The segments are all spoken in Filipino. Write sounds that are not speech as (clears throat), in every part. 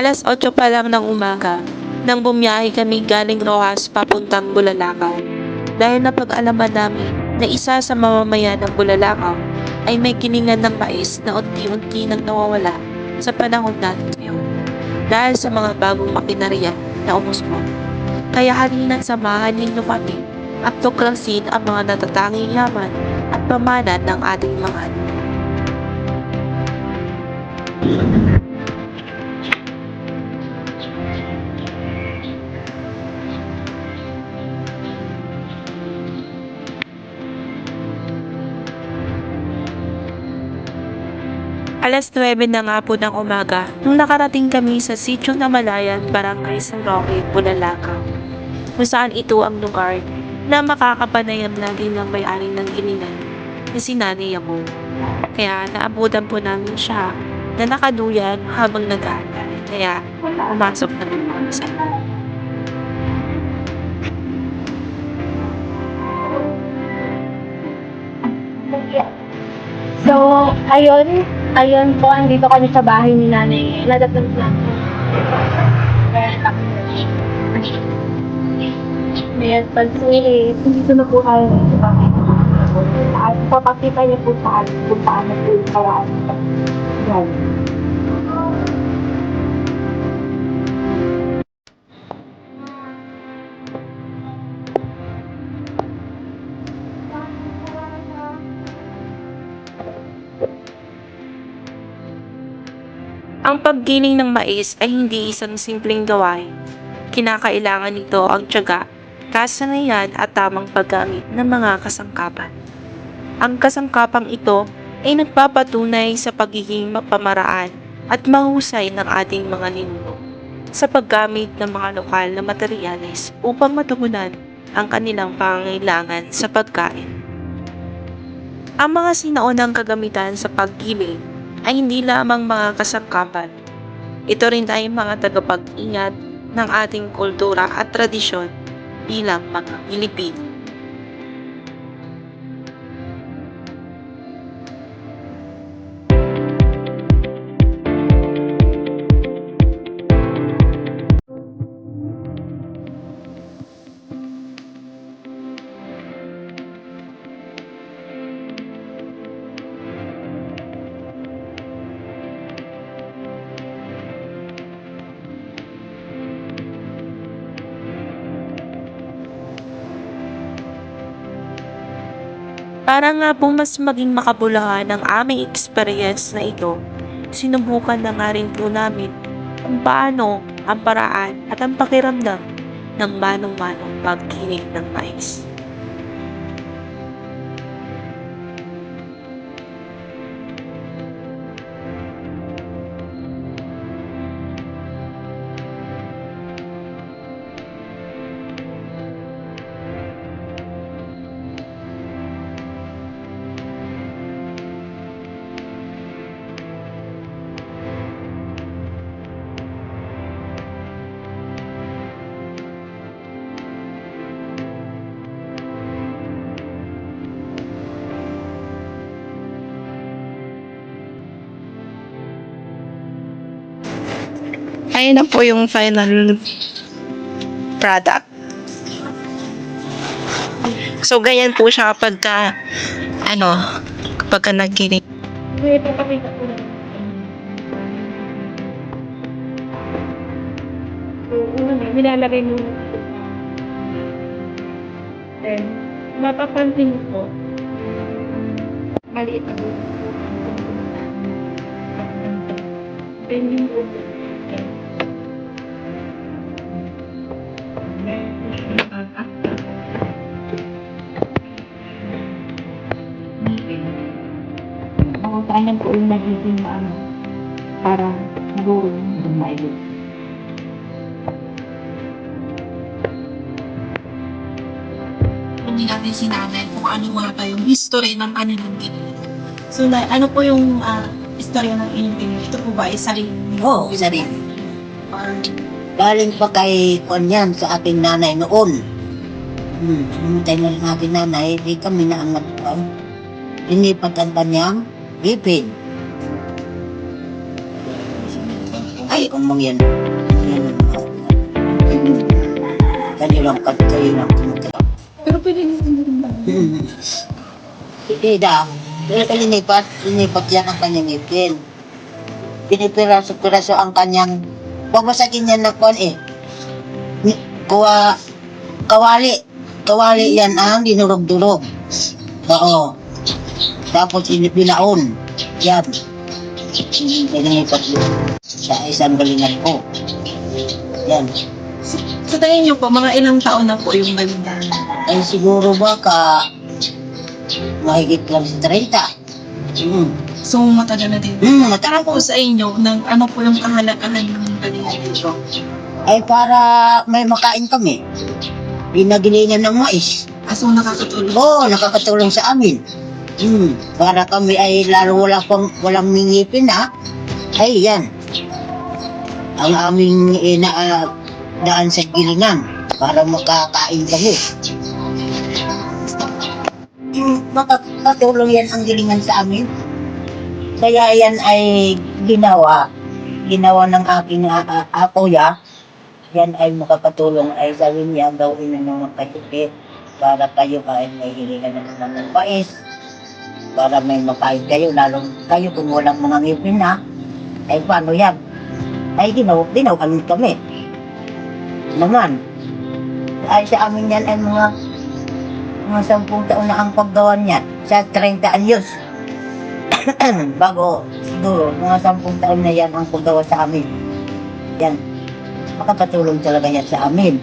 Alas 8 pa lang ng umaga, nang bumiyahe kami galing Rojas papuntang Bulalakaw. Dahil napag-alaman namin na isa sa mamamayan ng Bulalakaw ay may kiningan ng mais na unti-unti nang nawawala sa panahon natin ngayon. Dahil sa mga bagong makinarya na umusbong. Kaya halina't samahan ninyo kami at tuklasin ang mga natatanging yaman at pamana ng ating mga Alas 9 na nga po ng umaga nung nakarating kami sa sityo na Malayan, Barangay San Roque, Bulalakaw. Kung saan ito ang lugar na makakapanayam natin ng may-ari ng giningan na si Nanay Yamo. Kaya naabutan po namin siya na nakaduyan habang nag-aalala. Kaya pumasok na rin po sa So, ayun, ayun po, andito kami sa bahay ni nanay. Nadatang na. May pag-sulit. Dito na po. At papakita niya po sa akin kung paano po yung paraan. Yan. Paggiling ng mais ay hindi isang simpleng gawain. Kinakailangan nito ang tiyaga, kasanayan at tamang paggamit ng mga kasangkapan. Ang kasangkapang ito ay nagpapatunay sa pagiging mapamaraan at mahusay ng ating mga ninuno sa paggamit ng mga lokal na materyales upang matugunan ang kanilang pangangailangan sa pagkain. Ang mga sinaunang kagamitan sa paggiling ay hindi lamang mga kasangkapan. Ito rin ay mga tagapag-ingat ng ating kultura at tradisyon bilang mga Pilipino. Para nga po mas maging makabuluhan ang aming experience na ito, sinubukan na nga rin po namin kung paano ang paraan at ang pakiramdam ng manong-manong pagkinig ng mais. Ayun na po yung final product. So, ganyan po siya kapag ka, ano, kapag ka nagkinig. Nilalagay mo. Then, mapapansin ko, maliit buto. Then, yung kanya po yung nagiging ano, para nagulong yung mailog. Hindi natin sinanay kung ano nga ba yung history ng kanilang gining. So, na, ano po yung uh, istorya ng inyong gining? Ito po ba ay sarili? Oo, sarili. Or Galing pa kay Kwan yan sa ating nanay noon. Hmm, sumunod na rin ating nanay, di kami naangat pa. Inipat ang kanyang bipid. Ay, umang yan. Yan ang mga- Kayo lang, lang kumagkaya. Pero pwede. Hindi daw. Pero linipat, linipat yan ang kanyang ngipin. Pinipiraso-piraso ang kanyang, babasagin yan na kwan eh. Kuwa, kawali. Kawali yan ang dinurog-durog. Oo. Tapos binaon. Yan. Linipat yun. Sa isang galingan ko. Yan. Sa tingin niyo po, mga ilang taon na po yung ganda? Ay siguro baka mahigit lang sa 30. Hmm. So, matagal na din. Hmm, Tara po sa inyo, ng ano po yung kahalagahan ng galingan dito. ay para may makain kami. Pinagilingan ng mais. Aso nakakatulong. Oo, nakakatulong sa amin. Hmm, para kami ay lalo wala pang walang mingipin ha. Ay yan. Ang aming ina ah, daan sa gilingan para makakain kami. Hmm, makakatulong yan ang gilingan sa amin. Kaya yan ay ginawa, ginawa ng aking uh, ako ya. Yan ay makakatulong ay sabi niya gawin ng mga katipid para kayo ay may hilingan ng mga pais para may makain kayo lalo kayo kung walang mga ngipin na ay paano yan? Ay dinaw dinaw kami. Kami naman. Ay sa amin yan ay mga mga sampung taon na ang paggawa niyan sa 30 anyos. (coughs) Bago siguro mga sampung taon na yan ang paggawa sa amin. Yan. Makakatulong talaga yan sa amin.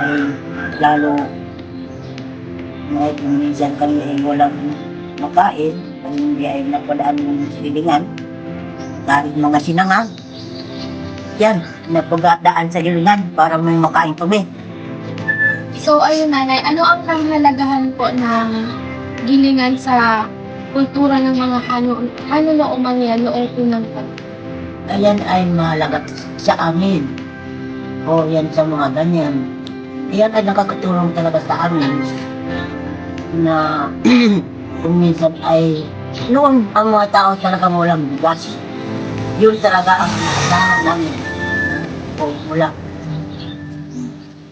Ay lalo kahit minsan kami walang makain kung hindi ay napadaan ng silingan dahil mga sinangag. Yan napagadaan sa silingan para may makain kami. So, ayun nanay, ano ang kahalagahan po ng gilingan sa kultura ng mga Hano, Hano noong mangyan noong unang panahon? ayan ay mahalaga sa amin. O yan sa mga ganyan. Yan ay nakakatulong talaga sa amin na (clears throat) kung minsan ay noon ang mga tao talaga walang bigas yun talaga ang nakasahan namin o wala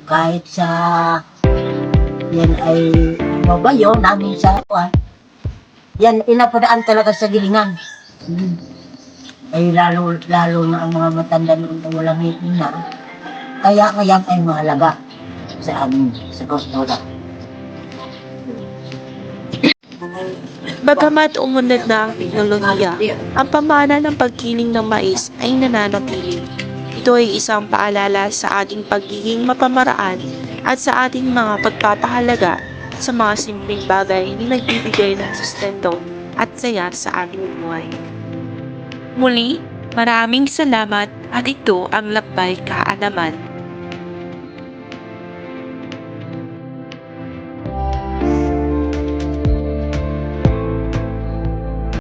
kahit sa yan ay mabayo namin sa kuwan yan inapadaan talaga sa gilingan. Hmm ay lalo lalo na ang mga matanda noon na walang ngipin na kaya kaya ay mahalaga sa amin sa kultura. Bagamat umunad na ang teknolohiya, ang pamana ng pagkiling ng mais ay nananatili. Ito ay isang paalala sa ating pagiging mapamaraan at sa ating mga pagpapahalaga sa mga simpleng bagay na nagbibigay ng sustento at saya sa ating buhay. Muli, maraming salamat at ito ang Lakbay Kaalaman